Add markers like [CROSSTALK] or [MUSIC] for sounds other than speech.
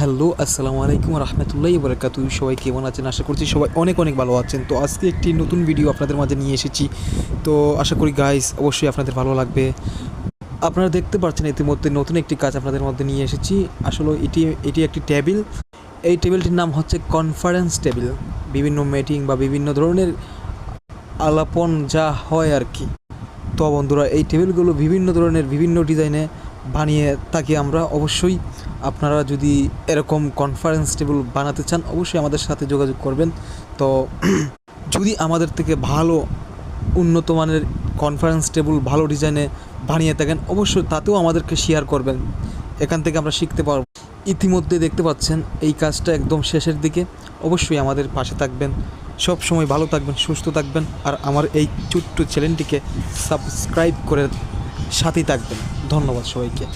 Hello, আসসালামু আলাইকুম রহমতুল্লাহ বরকাতু সবাই কেমন আছেন? আশা করছি সবাই অনেক অনেক ভালো আছেন। তো আজকে একটি নতুন ভিডিও আপনাদের মাঝে নিয়ে এসেছি। তো আশা করি গাইস অবশ্যই আপনাদের ভালো লাগবে। আপনারা দেখতে পাচ্ছেন ইতিমধ্যে নতুন একটি কাজ আপনাদের মধ্যে নিয়ে এসেছি। আসলে এটি এটি একটি টেবিল এই টেবিলটির নাম হচ্ছে কনফারেন্স টেবিল বিভিন্ন মিটিং বা বিভিন্ন ধরনের আলাপন যা হয় আর কি। তো বন্ধুরা, এই টেবিলগুলো বিভিন্ন ধরনের বিভিন্ন ডিজাইনে বানিয়ে থাকি আমরা, অবশ্যই আপনারা যদি এরকম কনফারেন্স টেবিল বানাতে চান, অবশ্যই আমাদের সাথে যোগাযোগ করবেন। তো [CLEARS THROAT] যদি আমাদের থেকে ভালো উন্নত মানের কনফারেন্স টেবিল ভালো ডিজাইনে বানিয়ে থাকেন, অবশ্যই তাতেও আমাদেরকে শেয়ার করবেন। এখান থেকে আমরা শিখতে পারব। ইতিমধ্যে দেখতে পাচ্ছেন, এই কাজটা একদম শেষের দিকে। অবশ্যই আমাদের পাশে থাকবেন। সব সময় ভালো থাকবেন, সুস্থ থাকবেন। আর আমার এই ছোট্ট চ্যানেলটিকে সাবস্ক্রাইব করে সাথেই থাকবেন। ধন্যবাদ সবাইকে।